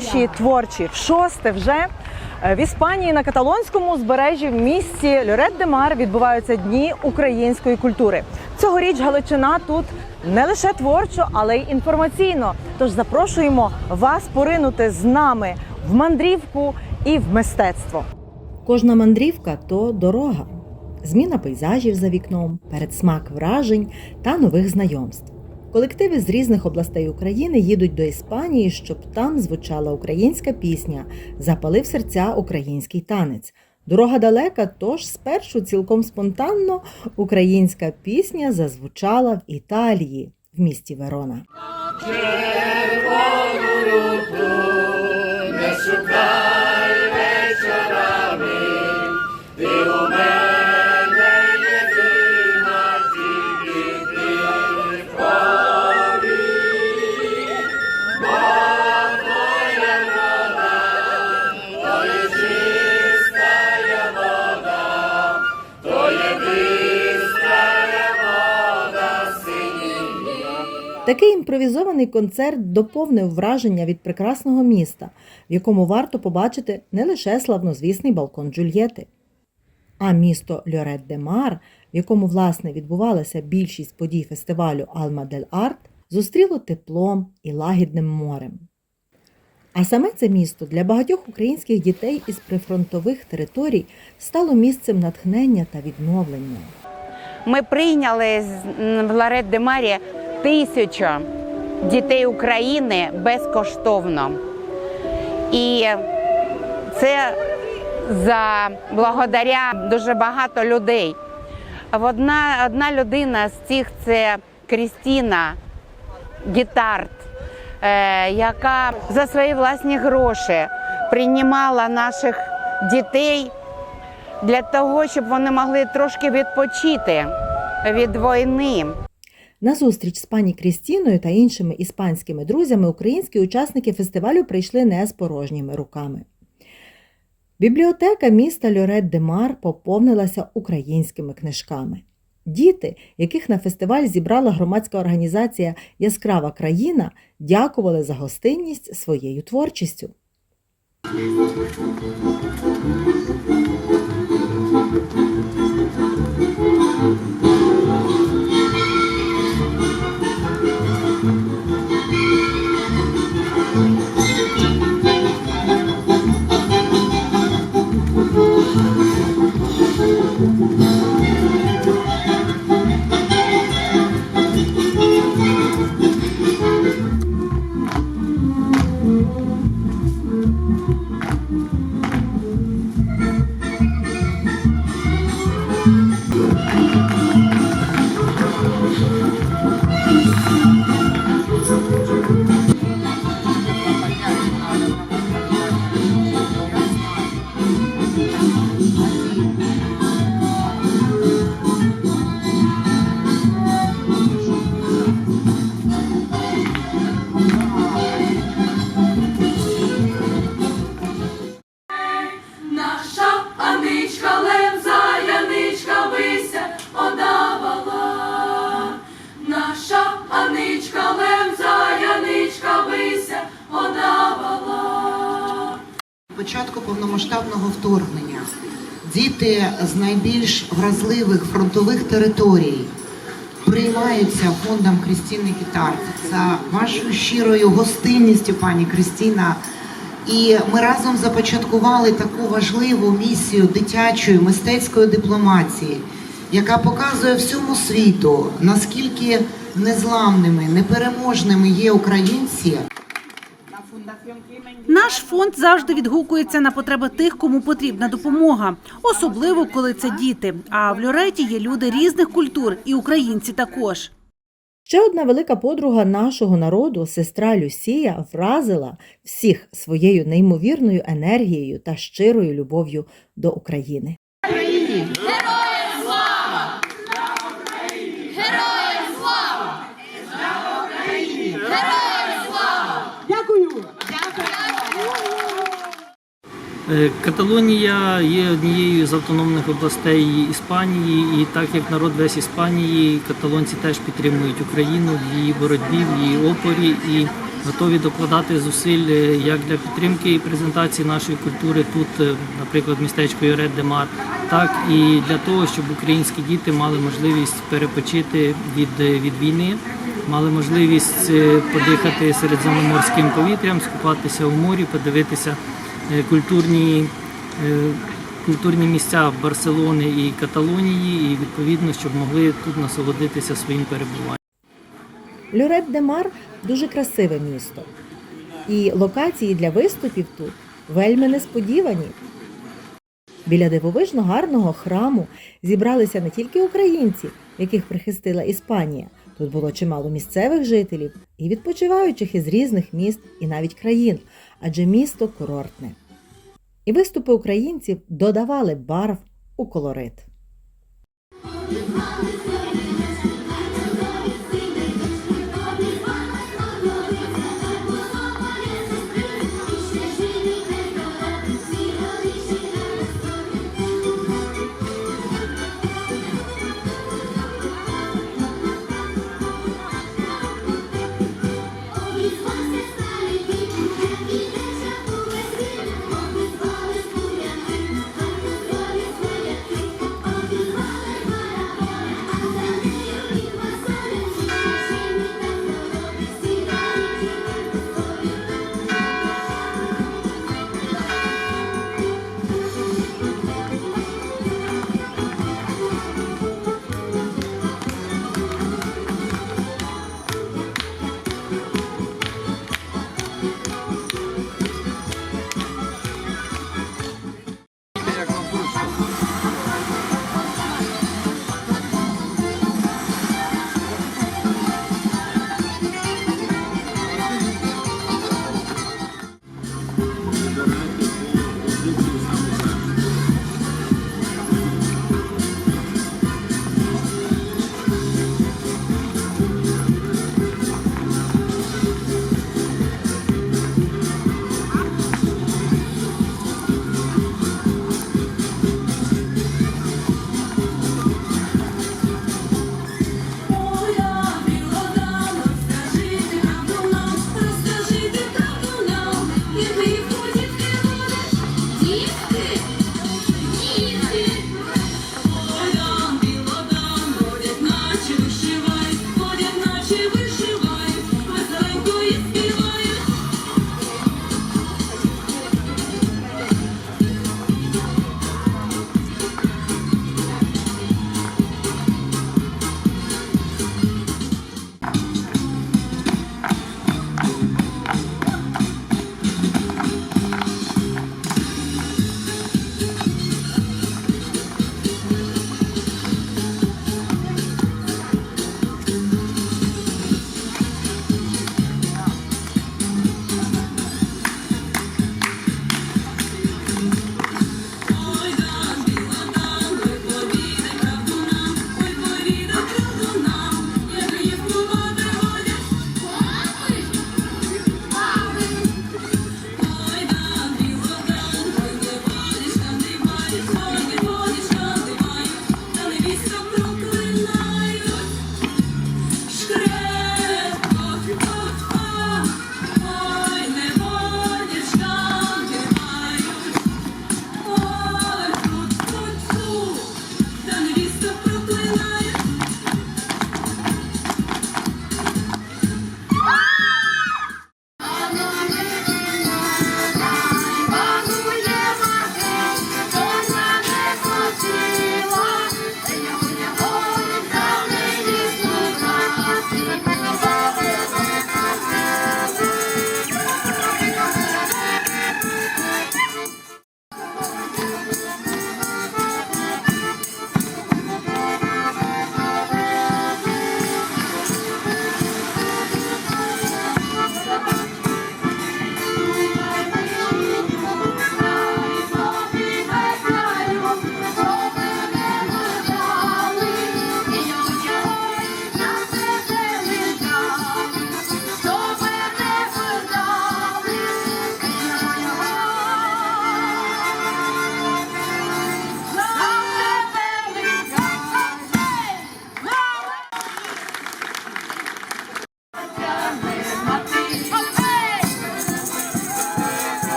наші творчі. В шосте вже е, в Іспанії на каталонському узбережжі в місті Льорет де Мар відбуваються дні української культури. Цьогоріч Галичина тут не лише творчо, але й інформаційно. Тож запрошуємо вас поринути з нами в мандрівку і в мистецтво. Кожна мандрівка то дорога, зміна пейзажів за вікном, передсмак вражень та нових знайомств. Колективи з різних областей України їдуть до Іспанії, щоб там звучала українська пісня, запалив серця український танець. Дорога далека, тож спершу цілком спонтанно українська пісня зазвучала в Італії, в місті Верона. Такий імпровізований концерт доповнив враження від прекрасного міста, в якому варто побачити не лише славнозвісний балкон Джульєти, а місто Льорет де Мар, в якому власне відбувалася більшість подій фестивалю Алма дель Арт, зустріло теплом і лагідним морем. А саме це місто для багатьох українських дітей із прифронтових територій стало місцем натхнення та відновлення. Ми прийняли в Ларет де Марі тисячу дітей України безкоштовно. І це за благодаря дуже багато людей. Одна, одна людина з цих це Крістіна Гітарт, е, яка за свої власні гроші приймала наших дітей для того, щоб вони могли трошки відпочити від війни. На зустріч з пані Крістіною та іншими іспанськими друзями українські учасники фестивалю прийшли не з порожніми руками. Бібліотека міста Льорет де Мар поповнилася українськими книжками. Діти, яких на фестиваль зібрала громадська організація Яскрава країна, дякували за гостинність своєю творчістю. Повномасштабного вторгнення діти з найбільш вразливих фронтових територій приймаються фондом Крістіни Кітарт за вашою щирою гостинністю, пані Крістіна. І ми разом започаткували таку важливу місію дитячої мистецької дипломатії, яка показує всьому світу, наскільки незламними, непереможними є українці. Наш фонд завжди відгукується на потреби тих, кому потрібна допомога, особливо коли це діти. А в Льореті є люди різних культур, і українці також. Ще одна велика подруга нашого народу, сестра Люсія, вразила всіх своєю неймовірною енергією та щирою любов'ю до України. Каталонія є однією з автономних областей Іспанії, і так як народ весь Іспанії, каталонці теж підтримують Україну в її боротьбі, в її опорі. І готові докладати зусиль е, як для підтримки і презентації нашої культури тут, е, наприклад, в містечку Йорет Демар, так і для того, щоб українські діти мали можливість перепочити від, е, від війни, мали можливість е, подихати середземноморським повітрям, скупатися у морі, подивитися е, культурні. е, Культурні місця Барселони і Каталонії, і відповідно, щоб могли тут насолодитися своїм перебуванням. Люрет де Мар дуже красиве місто. І локації для виступів тут вельми несподівані. Біля дивовижно гарного храму зібралися не тільки українці, яких прихистила Іспанія. Тут було чимало місцевих жителів і відпочиваючих із різних міст і навіть країн, адже місто курортне. І виступи українців додавали барв у колорит.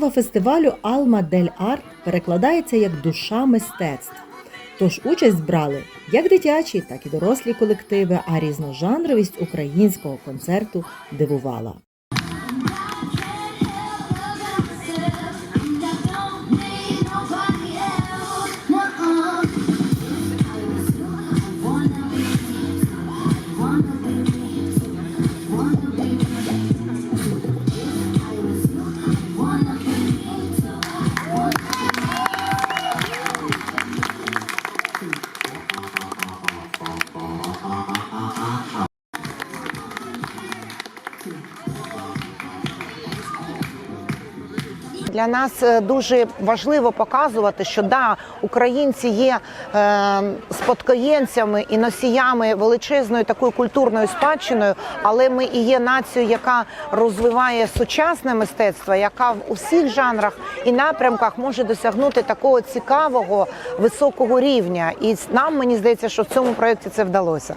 Назва фестивалю Алма дель Арт перекладається як душа мистецтв. Тож участь брали як дитячі, так і дорослі колективи, а різножанровість українського концерту дивувала. Для нас е, дуже важливо показувати, що да, українці є е, спадкоємцями і носіями величезної такої культурної спадщиною, але ми і є нацією, яка розвиває сучасне мистецтво, яка в усіх жанрах і напрямках може досягнути такого цікавого високого рівня. І нам мені здається, що в цьому проєкті це вдалося.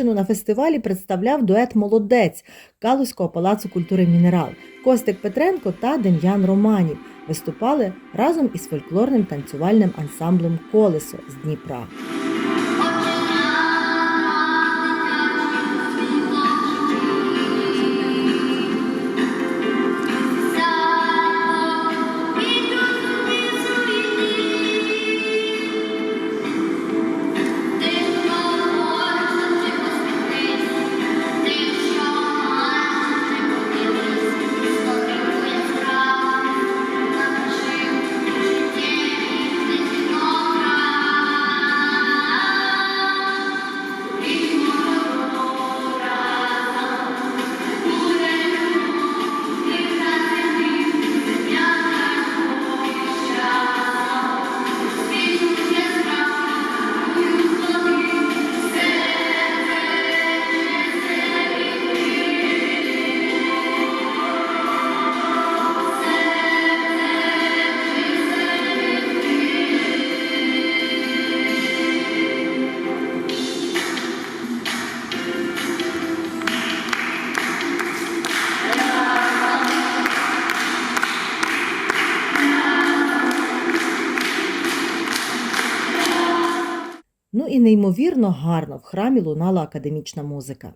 Івано-Франківщину на фестивалі представляв дует Молодець Калузького палацу культури Мінерал Костик Петренко та Дем'ян Романів. виступали разом із фольклорним танцювальним ансамблем Колесо з Дніпра. Неймовірно гарно в храмі лунала академічна музика.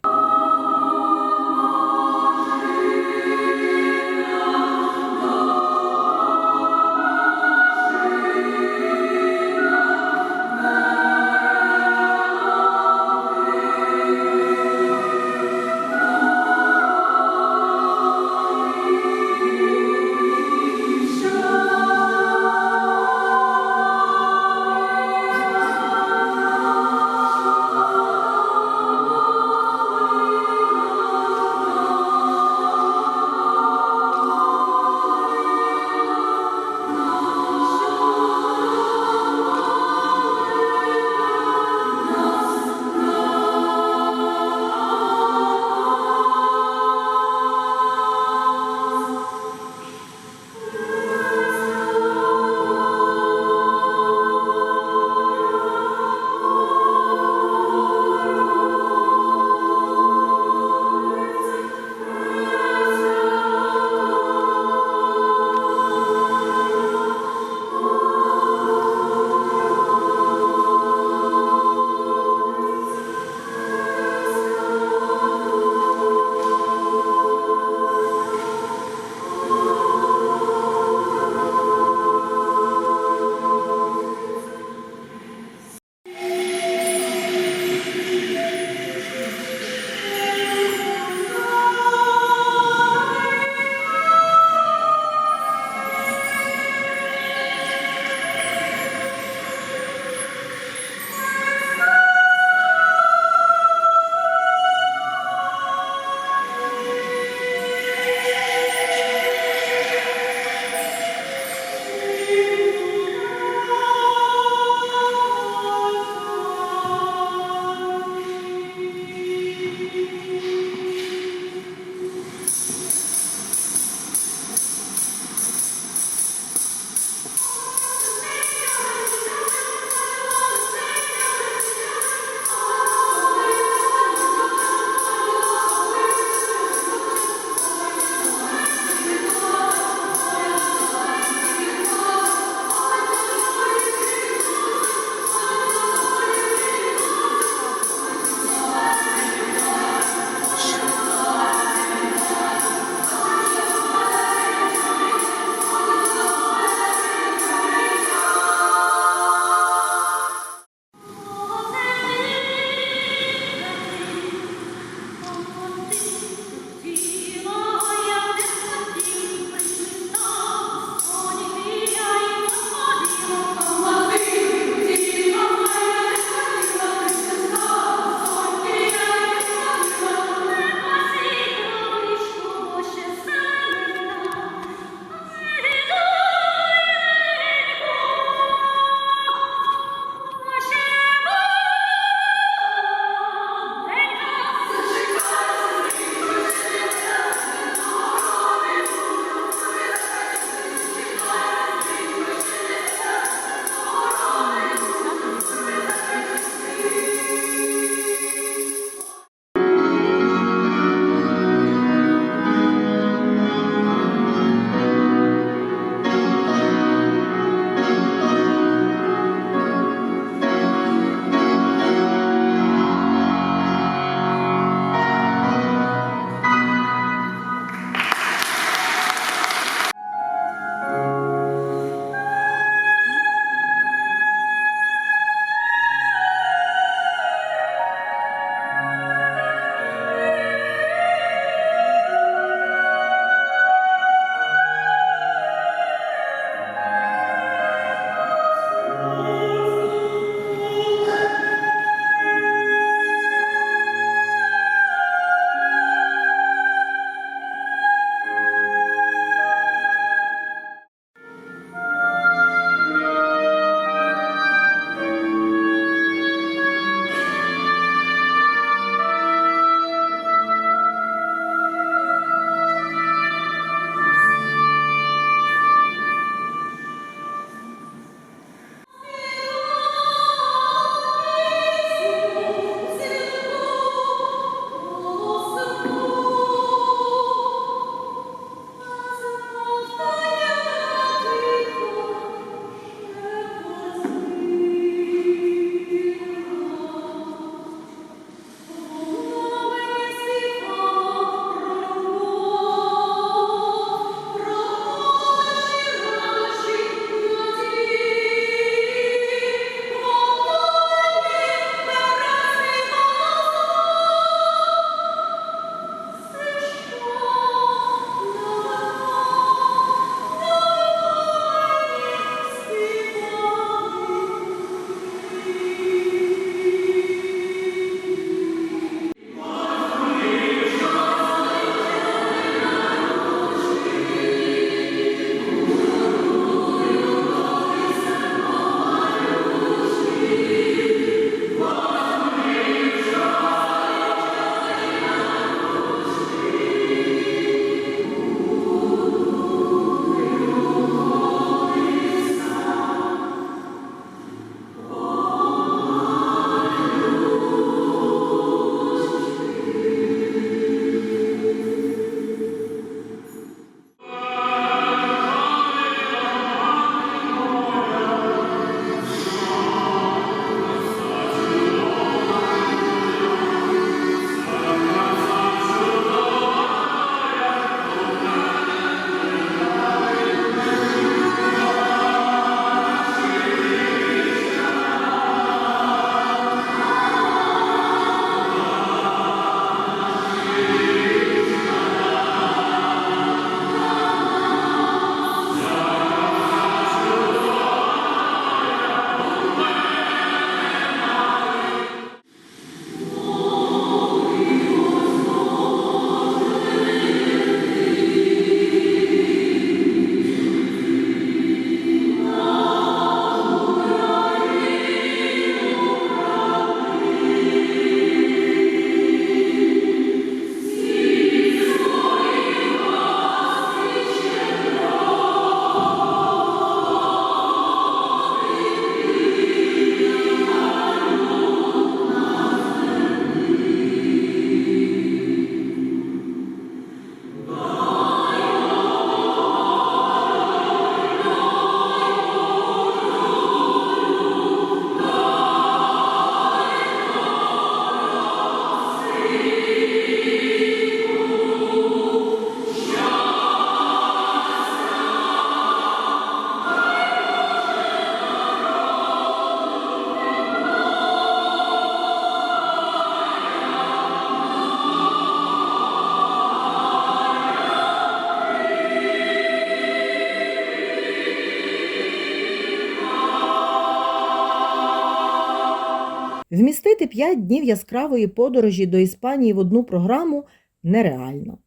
Вмістити 5 днів яскравої подорожі до Іспанії в одну програму нереально.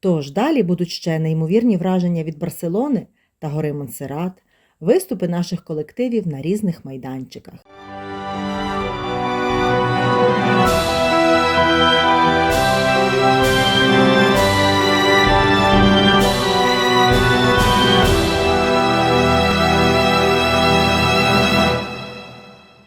Тож далі будуть ще неймовірні враження від Барселони та гори Монсерат, виступи наших колективів на різних майданчиках.